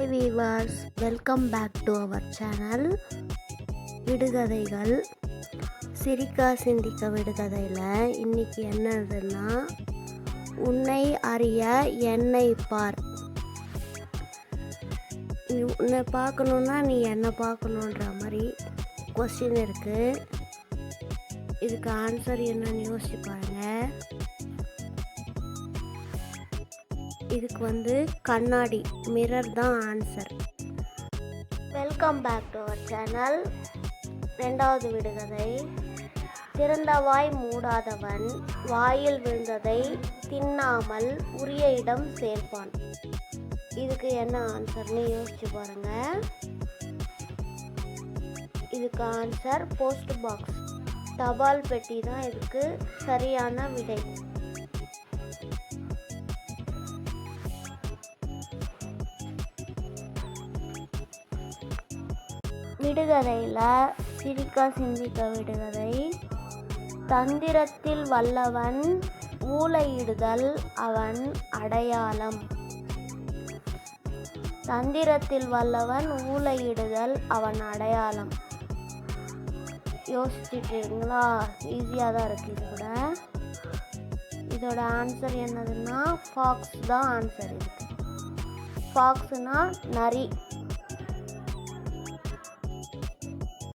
Hi viewers welcome back to our channel விடுகதைகள் சிரிக்கா சிந்திக்க விடுகதையில் இன்னைக்கு என்னதுன்னா உன்னை அறிய என்னை பார். நீ உன்னை பார்க்கணுன்னா நீ என்னை பார்க்கணுன்ற மாதிரி கொஸ்டின் இருக்குது இதுக்கு ஆன்சர் என்னன்னு யோசிப்பாரு இதுக்கு வந்து கண்ணாடி மிரர் தான் answer welcome back to our channel ரெண்டாவது விடுகதை. திறந்த வாய் மூடாதவன் வாயில் விழுந்ததை தின்னாமல் உரிய இடம் சேர்ப்பான். இதுக்கு என்ன ஆன்சர்னு யோசிச்சு பாருங்க. இதுக்கு ஆன்சர் போஸ்ட் பாக்ஸ் தபால் பெட்டி தான் இதுக்கு சரியான விடை. விடுகதையில் சிரிக்க சிந்திக்க விடுகதை. தந்திரத்தில் வல்லவன் ஊலையிடுதல் அவன் அடையாளம். தந்திரத்தில் வல்லவன் ஊலையிடுதல் அவன் அடையாளம். யோசிச்சுட்டீங்களா? ஈஸியாக தான் இருக்குது இது கூட. இதோட ஆன்சர் என்னதுன்னா ஃபாக்ஸ் தான் ஆன்சர் இதுக்கு ஃபாக்ஸ்னா நரி.